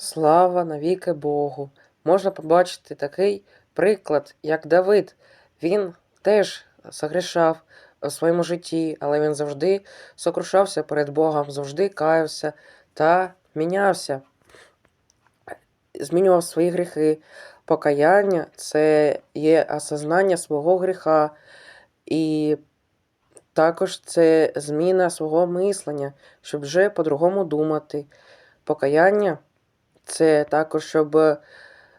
Слава навіки Богу! Можна побачити такий приклад, як Давид. Він теж согрішав у своєму житті, але він завжди сокрушався перед Богом, завжди каявся та мінявся, змінював свої гріхи. Покаяння це є осознання свого гріха, і також це зміна свого мислення, щоб вже по-другому думати. Покаяння це також, щоб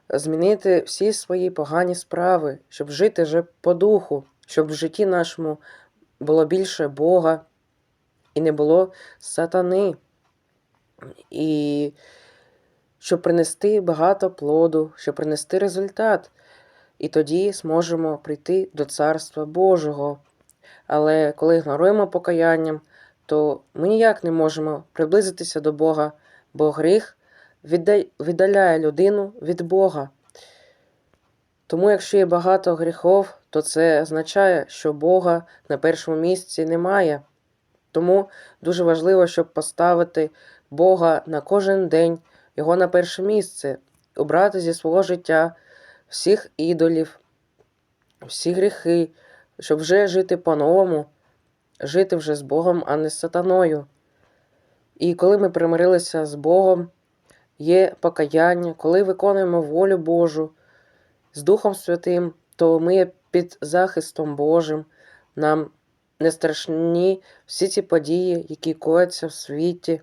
змінити всі свої погані справи, щоб жити вже по духу, щоб в житті нашому було більше Бога і не було сатани. І щоб принести багато плоду, щоб принести результат. І тоді зможемо прийти до Царства Божого. Але коли ігноруємо покаянням, то ми ніяк не можемо приблизитися до Бога, бо гріх віддаляє людину від Бога. Тому, якщо є багато гріхов, то це означає, що Бога на першому місці немає. Тому дуже важливо, щоб поставити Бога на кожен день, його на перше місце, обрати зі свого життя всіх ідолів, всі гріхи, щоб вже жити по-новому, жити вже з Богом, а не з сатаною. І коли ми примирилися з Богом, є покаяння, коли виконуємо волю Божу з Духом Святим, то ми під захистом Божим. Нам не страшні всі ці події, які кояться в світі.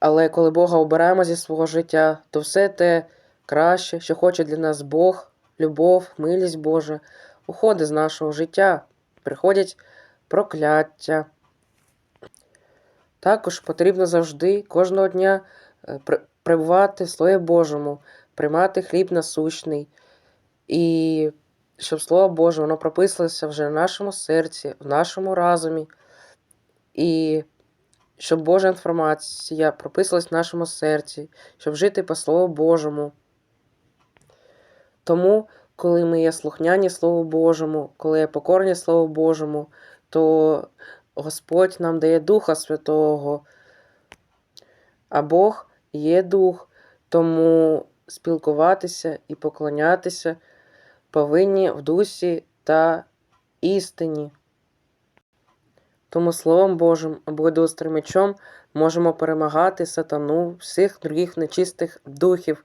Але коли Бога обираємо зі свого життя, то все те краще, що хоче для нас Бог, любов, милість Божа, уходить з нашого життя, приходять прокляття. Також потрібно завжди кожного дня е, при- перебувати в Слові Божому, приймати хліб насущний, і щоб Слово Боже воно прописалося вже в нашому серці, в нашому разумі, і щоб Божа інформація прописалась в нашому серці, щоб жити по Слову Божому. Тому, коли ми є слухняні Слову Божому, коли є покорні Слову Божому, то Господь нам дає Духа Святого, а Бог є Дух, тому спілкуватися і поклонятися повинні в дусі та істині. Тому Словом Божим або мечом можемо перемагати сатану, всіх других нечистих духів.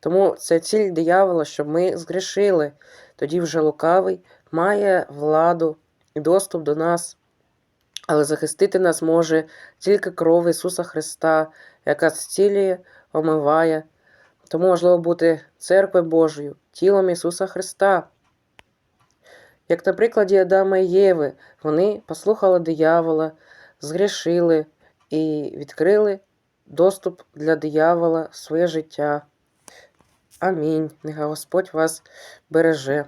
Тому це ціль диявола, щоб ми згрішили. Тоді вже лукавий має владу і доступ до нас. Але захистити нас може тільки кров Ісуса Христа, яка зцілює, омиває. Тому важливо бути церквою Божою, тілом Ісуса Христа. Як на прикладі Адама і Єви, вони послухали диявола, згрішили і відкрили доступ для диявола в своє життя. Амінь. Нехай Господь вас береже.